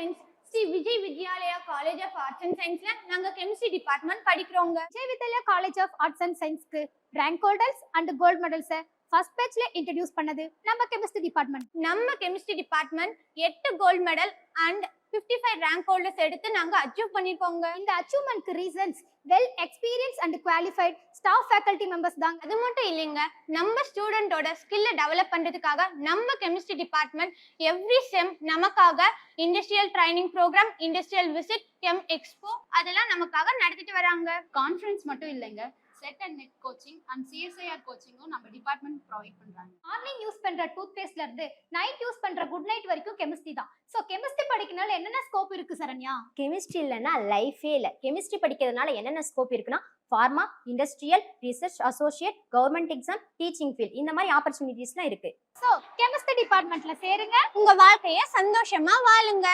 Friends Sri Vijay Vidyalaya college of arts and சயின்ஸ்ல நாங்க chemistry department படிக்கிறோங்க. Vijay Vidyalaya college of arts and சயின்ஸ்க்கு rank holders and gold மெடல்ஸை first பேட்ச்ல introduce பண்ணது நம்ம chemistry department நம்ம chemistry department எட்டு gold medal and 55 five rank holders எடுத்து நாங்க அச்சீவ் பண்ணிருக்கோங்க. இந்த அச்சீவ்மெண்ட்க்கு reasons well experience and qualified staff faculty members தாங்க அது மட்டும் இல்லைங்க நம்ம ஸ்டூடெண்டோட ஸ்கில்லை டெவலப் பண்றதுக்காக நம்ம கெமிஸ்ட்ரி டிபார்ட்மெண்ட் எவ்ரி செம் நமக்காக industrial training program industrial visit chem expo அதெல்லாம் நமக்காக நடத்திட்டு வராங்க. கான்ஃபரன்ஸ் மட்டும் இல்லைங்க SET and NET coaching and CSIR கோச்சிங்கும் நம்ம டிபார்ட்மெண்ட் ப்ரொவைட் மார்னிங் யூஸ் பண்ற டூத் பேஸ்ட்ல இருந்து நைட் யூஸ் பண்ற குட் நைட் வரைக்கும் கெமிஸ்ட்ரி தான். சோ கெமிஸ்ட்ரி படிக்கனால என்னென்ன ஸ்கோப் இருக்கு சரண்யா? கெமிஸ்ட்ரி இல்லைன்னா லைஃபே இல்லை. கெமிஸ்ட்ரி படிக்கிறதுனால என்னென்ன ஸ்கோப் இருக்குன்னா pharma industrial research associate government exam teaching field இந்த மாதிரி ஆப்பர்ச்சுனிட்டிஸ்லாம் இருக்கு. சோ கெமிஸ்ட்ரி டிபார்ட்மெண்ட்ல சேருங்க. உங்க வாழ்க்கைய சந்தோஷமா வாழுங்க.